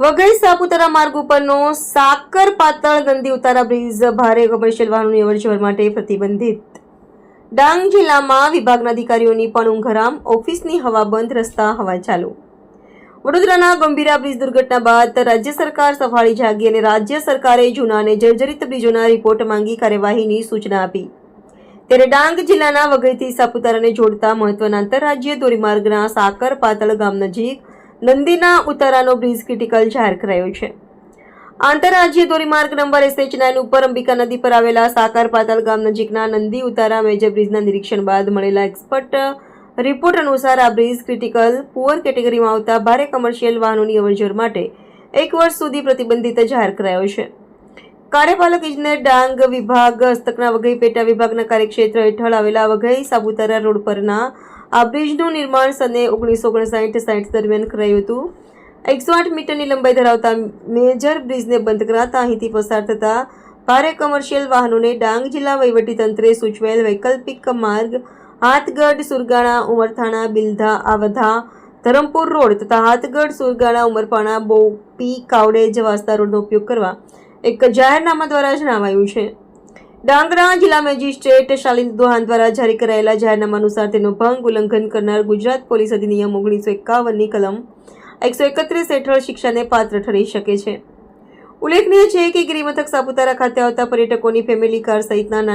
વઘઈ સાપુતારા માર્ગ ઉપરનો સાકર પાતળ નંદી ઉતારા બ્રિજ ભારે કમર્શિયલ વાહનોની અવરજવર માટે પ્રતિબંધિત. ડાંગ જિલ્લામાં વિભાગના અધિકારીઓની પણ ઊંઘ ઓફિસની હવા બંધ, રસ્તા હવા ચાલુ. વડોદરાના ગંભીરા બ્રિજ દુર્ઘટના બાદ રાજ્ય સરકાર સફાળી જાગી અને રાજ્ય સરકારે જૂના અને જર્જરિત બ્રિજોના રિપોર્ટ માંગી કાર્યવાહીની સૂચના આપી. ત્યારે ડાંગ જિલ્લાના વઘઈથી સાપુતારાને જોડતા મહત્વના આંતરરાજ્ય ધોરીમાર્ગના સાકર પાતળ ગામ નજીક નંદીના ઉતારાનો બ્રિજ ક્રિટિકલ જાહેર કરાયો છે. આંતરરાજ્ય ધોરીમાર્ગ નંબર એસએચ નાઇન ઉપર અંબિકા નદી પર આવેલા સાકર પાતાલ ગામ નજીકના નંદી ઉતારા મેજર બ્રિજના નિરીક્ષણ બાદ મળેલા એક્સપર્ટ રિપોર્ટ અનુસાર આ બ્રિજ ક્રિટિકલ પુઅર કેટેગરીમાં આવતા ભારે કમર્શિયલ વાહનોની અવરજવર માટે એક વર્ષ સુધી પ્રતિબંધિત જાહેર કરાયો છે. કાર્યપાલક ઇજનેર ડાંગ વિભાગ હસ્તકના વઘઈ પેટા વિભાગના કાર્યક્ષેત્ર હેઠળ આવેલા વઘઈ સાપુતારા રોડ પરના આ બ્રિજનું નિર્માણ સને ઓગણીસો ઓગણસાઠ સાઠ દરમિયાન કરાયું હતું. એકસો આઠ મીટરની લંબાઈ ધરાવતા મેજર બ્રિજને બંધ કરાતા અહીંથી પસાર થતા ભારે કમર્શિયલ વાહનોને ડાંગ જિલ્લા વહીવટીતંત્રે સૂચવેલ વૈકલ્પિક માર્ગ હાથગઢ, સુરગાણા, ઉમરથાણા, બિલધા, આવધા, ધરમપુર રોડ તથા હાથગઢ, સુરગાણા, ઉમરપાણા, બોપી કાવડેજ વાસ્તા રોડનો ઉપયોગ કરવા એક જાહેરનામા દ્વારા જણાવાયું છે. ડાંગરા જિલ્લા મેજિસ્ટ્રેટ શાલિન દોહાન દ્વારા જારી કરાયેલા જાહેરનામા અનુસાર તેનો ભંગ ઉલ્લંઘન કરનાર ગુજરાત પોલીસ અધિનિયમ ઓગણીસો એકાવનની કલમ એકસો એકત્રીસ હેઠળ શિક્ષાને પાત્ર ઠરી શકે છે. ઉલ્લેખનીય છે કે ગિરિમથક સાપુતારા ખાતે આવતા પર્યટકોની ફેમિલી કાર સહિતના નાના